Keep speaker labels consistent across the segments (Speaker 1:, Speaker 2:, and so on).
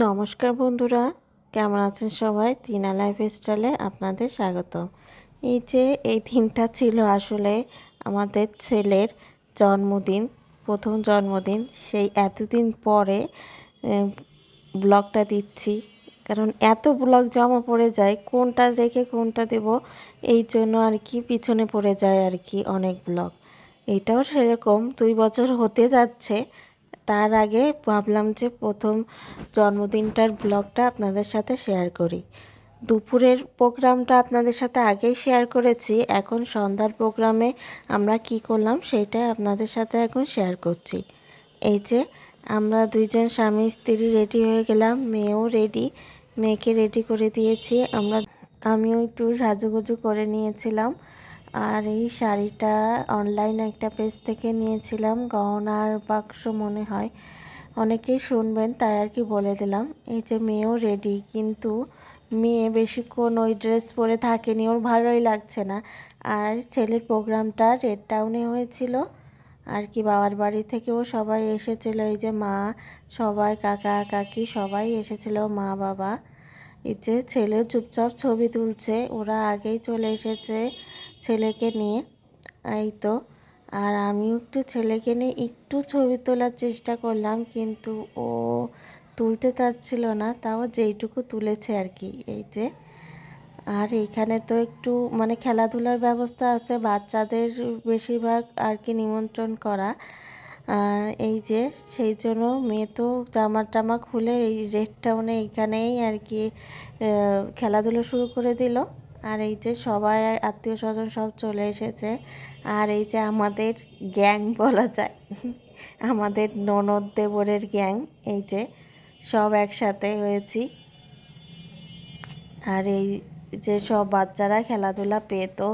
Speaker 1: নমস্কার বন্ধুরা, কেমন আছেন সবাই? তিনা লাইফ স্টাইলে আপনাদের স্বাগত। এই যে, এই দিনটা ছিল আসলে আমাদের ছেলের জন্মদিন, প্রথম জন্মদিন। সেই এতদিন পরে ব্লগটা দিচ্ছি। কারণ এত ব্লগ জমা পড়ে যায়, কোনটা রেখে কোনটা দেব, এই জন্য আর কি পিছনে পড়ে যায় আর কি অনেক ব্লগ। এটাও সেরকম, দুই বছর হতে যাচ্ছে। তার আগে ভাবলাম যে প্রথম জন্মদিনটার ব্লগটা আপনাদের সাথে শেয়ার করি। দুপুরের প্রোগ্রামটা আপনাদের সাথে আগেই শেয়ার করেছি। এখন সন্ধ্যার প্রোগ্রামে আমরা কি করলাম সেইটা আপনাদের সাথে এখন শেয়ার করছি। এই যে আমরা দুইজন স্বামী স্ত্রী রেডি হয়ে গেলাম, মেয়েও রেডি, মেয়েকে রেডি করে দিয়েছি। আমরা, আমিও একটু সাজুগুজু করে নিয়েছিলাম। আর এই শাড়িটা অনলাইন একটা পেজ থেকে নিয়েছিলাম, গহনার বাক্স মনে হয়। অনেকেই শুনবেন, তাই আর কি বলে দিলাম। এই যে মেয়েও রেডি কিন্তু মেয়ে বেশিক্ষণ ওই ড্রেস পরে থাকেনি, ওর ভালোই লাগছে না। আর ছেলের প্রোগ্রামটা রেড টাউনে হয়েছিল। আর কি বাবার বাড়ি থেকেও সবাই এসেছিল, এই যে মা, সবাই কাকা, কাকি, সবাই এসেছিল, মা, বাবা। এই যে ছেলে চুপচাপ ছবি তুলছে, ওরা আগেই চলে এসেছে। ছেলেকে নিয়ে, এই তো। আর আমিও একটু ছেলেকে নিয়ে একটু ছবি তোলার চেষ্টা করলাম, কিন্তু ও তুলতে চাচ্ছিল না, তাও যেইটুকু তুলেছে আর কি, এই যে। আর এইখানে তো একটু মানে খেলাধুলার ব্যবস্থা আছে, বাচ্চাদের বেশিরভাগ আর কি নিমন্ত্রণ করা। এই যে, সেই জন্য মেয়ে তো জামা টামা খুলে এই রেড টাউনে এইখানেই আর কি খেলাধুলো শুরু করে দিল। আর এই যে সবাই, আত্মীয় স্বজন সব চলে এসেছে। আর এই যে আমাদের গ্যাং বলা যায়, আমাদের ননদ দেবরের গ্যাং, এই যে সব একসাথে হয়েছি। আর এই যে সব বাচ্চারা খেলাধুলা পেয়ে তো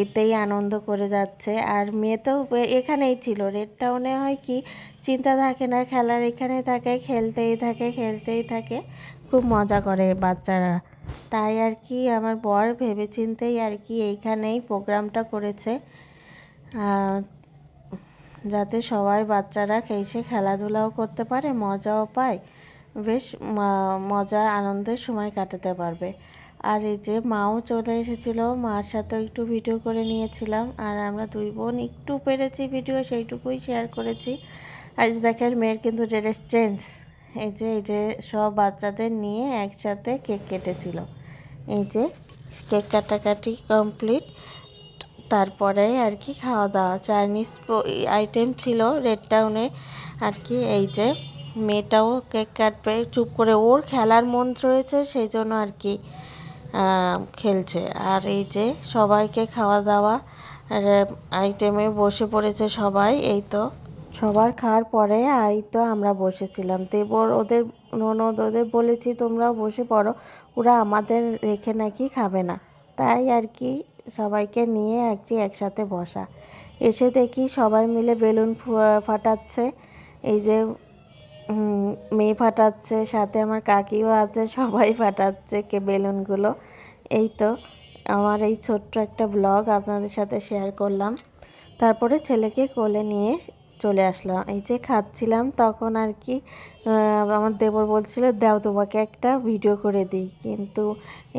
Speaker 1: এতেই আনন্দ করে যাচ্ছে। আর মেয়ে তো এখানেই ছিল রেড টাউনে হয় কি, চিন্তা থাকে না, খেলার এখানে থাকে, খেলতেই থাকে খেলতেই থাকে। খুব মজা করে বাচ্চারা। তাই আর কি আমার বর ভেবে ভেবেচিন্তেই আর কি এইখানেই প্রোগ্রামটা করেছে। যাতে সবাই বাচ্চারা এসে খেলাধুলাও করতে পারে, মজাও পায়, বেশ মজা, আনন্দের সময় কাটাতে পারবে। আর এই যে মাও চলে এসেছিল, মার সাথেও একটু ভিডিও করে নিয়েছিলাম, আর আমরা দুই বোন একটু পেরেছি ভিডিও, সেইটুকুই শেয়ার করেছি। আজ দেখেন মেয়ের কিন্তু ড্রেস চেঞ্জ এই যে এই যে সব বাচ্চাদের নিয়ে একসাথে কেক কেটেছিল। এই যে, কেক কাটাকাটি কমপ্লিট। তারপরে আর কি খাওয়া দাওয়া। চাইনিজ আইটেম ছিল রেড টাউনে আর কি। এই যে, মেয়েটাও কেক কাটবে। চুপ করে ওর খেলার মন রয়েছে, সেই জন্য আর কি খেলছে। আর এই যে, সবাইকে খাওয়া দাওয়া। আইটেমে বসে পড়েছে সবাই। এই তো। সবার খাওয়ার পরে এই তো আমরা বসেছিলাম। দেবর ওদের, ননদ ওদের বলেছি, তোমরাও বসে পড়ো, ওরা আমাদের রেখে নাকি খাবে না। তাই আর কি সবাইকে নিয়ে একটি একসাথে বসা। এসে দেখি সবাই মিলে বেলুন ফাটাচ্ছে। এই যে মেয়ে ফাটাচ্ছে, সাথে আমার কাকিও আছে, সবাই ফাটাচ্ছে কে বেলুনগুলো। এই তো আমার এই ছোট্ট একটা ব্লগ আপনাদের সাথে শেয়ার করলাম। তারপরে ছেলেকে কোলে নিয়ে চলে আসলাম। এই যে খাচ্ছিলাম তখন আর কি আমার দেবর বলছিল, দেও তোমাকে একটা ভিডিও করে দিই। কিন্তু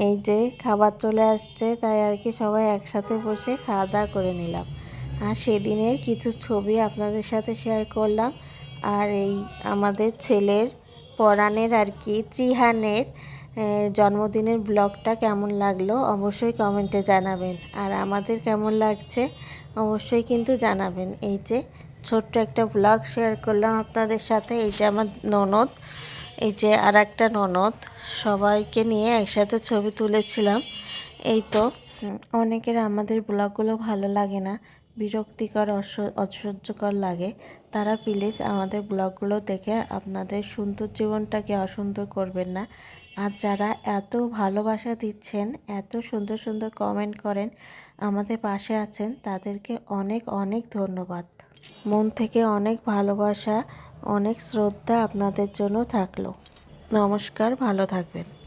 Speaker 1: এই যে খাবার চলে আসছে, তাই আর কি সবাই একসাথে বসে খাওয়া দাওয়া করে নিলাম। আর সেদিনের কিছু ছবি আপনাদের সাথে শেয়ার করলাম। আর এই আমাদের ছেলের পরাণের আর কি, ত্রিহানের জন্মদিনের ব্লগটা কেমন লাগল অবশ্যই কমেন্টে জানাবেন। আর আমাদের কেমন লাগছে অবশ্যই কিন্তু জানাবেন। এই যে ছোট্ট একটা ব্লগ শেয়ার করলাম আপনাদের সাথে। এই যে আমার ননদ, এই যে আর একটা ননদ, সবাইকে নিয়ে একসাথে ছবি তুলেছিলাম। এই তো অনেকের আমাদের ব্লগগুলো ভালো লাগে না, বিরক্তিকর অসহ্যকর লাগে। তারা প্লিজ আমাদের ব্লগগুলো দেখে আপনাদের সুন্দর জীবনটাকে অসুন্দর করবেন না। আর যারা এত ভালোবাসা দিচ্ছেন, এত সুন্দর সুন্দর কমেন্ট করেন, আমাদের পাশে আছেন, তাদেরকে অনেক অনেক ধন্যবাদ। মন থেকে অনেক ভালোবাসা অনেক শ্রদ্ধা আপনাদের জন্য থাকল। নমস্কার ভালো থাকবেন।